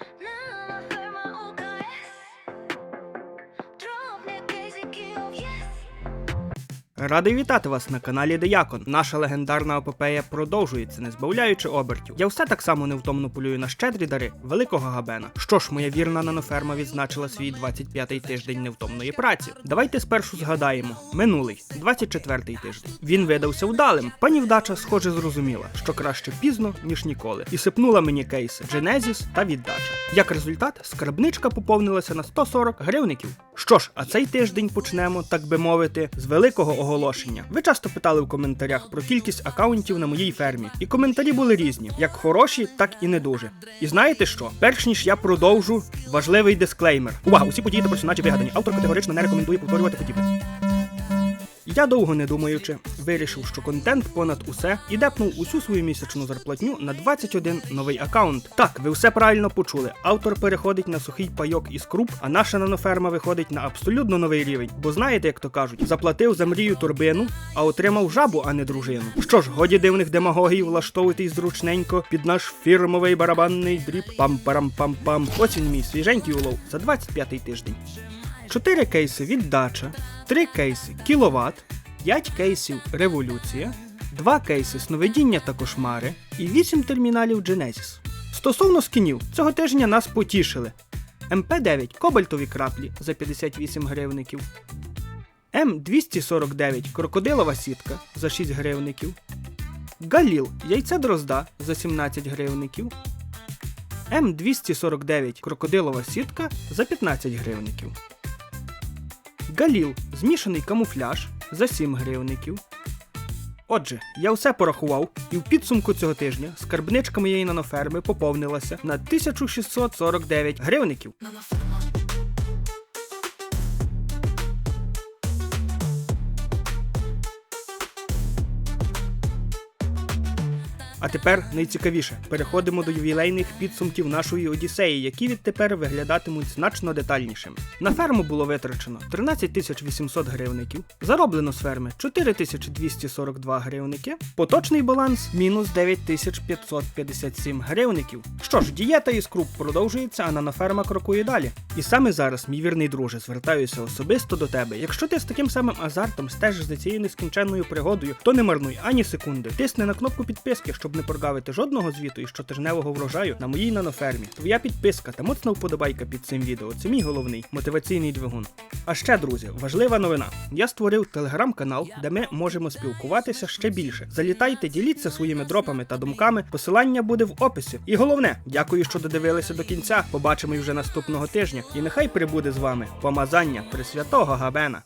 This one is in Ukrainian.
No. Радий вітати вас на каналі Деякон. Наша легендарна епопея продовжується, не збавляючи обертів. Я все так само невтомно полюю на щедрі дари великого габена. Що ж, моя вірна наноферма відзначила свій 25-й тиждень невтомної праці. Давайте спершу згадаємо минулий, 24-й тиждень. Він видався вдалим. Пані вдача, схоже, зрозуміла, що краще пізно, ніж ніколи, і сипнула мені кейси Genesis та віддача. Як результат, скарбничка поповнилася на 140 гривників. Що ж, а цей тиждень почнемо, так би мовити, з великого оголошення. Ви часто питали в коментарях про кількість акаунтів на моїй фермі, і коментарі були різні, як хороші, так і не дуже. І знаєте що? Перш ніж я продовжу, важливий дисклеймер. Увага! Усі події та персонажі вигадані. Автор категорично не рекомендує повторювати подібне. Я довго не думаючи, вирішив, що контент понад усе і депнув усю свою місячну зарплатню на 21 новий аккаунт. Так, ви все правильно почули. Автор переходить на сухий пайок із круп, а наша наноферма виходить на абсолютно новий рівень. Бо знаєте, як то кажуть, заплатив за мрію турбину, а отримав жабу, а не дружину. Що ж, годі дивних демагогій влаштовуйтесь зручненько під наш фірмовий барабанний дріб. Пам-парам-пам-пам. Ось він мій свіженький улов за 25-й тиждень. 4 кейси віддача, 3 кейси кіловат, 5 кейсів революція, 2 кейси сновидіння та кошмари і 8 терміналів Genesis. Стосовно скінів, цього тижня нас потішили. МП9 кобальтові краплі за 58 гривників. М249 крокодилова сітка за 6 гривників. Галіл яйце дрозда за 17 гривників. М249 крокодилова сітка за 15 гривників. Галіл змішаний камуфляж за 7 гривників. Отже, я все порахував, і в підсумку цього тижня скарбничка моєї наноферми поповнилася на 1649 гривників. А тепер найцікавіше. Переходимо до ювілейних підсумків нашої Одіссеї, які відтепер виглядатимуть значно детальнішими. На ферму було витрачено 13 800 гривників, зароблено з ферми 4242 гривники, поточний баланс мінус 9557 гривників. Що ж, дієта із круп продовжується, а наноферма крокує далі. І саме зараз, мій вірний друже, звертаюся особисто до тебе. Якщо ти з таким самим азартом стежиш за цією нескінченною пригодою, то не марнуй ані секунди. Тисни на кнопку підписки, щоб не прогавити жодного звіту і щотижневого врожаю на моїй нанофермі. Твоя підписка та моцна вподобайка під цим відео це мій головний мотиваційний двигун. А ще, друзі, важлива новина. Я створив телеграм-канал, де ми можемо спілкуватися ще більше. Залітайте, діліться своїми дропами та думками. Посилання буде в описі. І головне, дякую, що додивилися до кінця. Побачимо вже наступного тижня. І нехай прибуде з вами помазання Пресвятого Габена.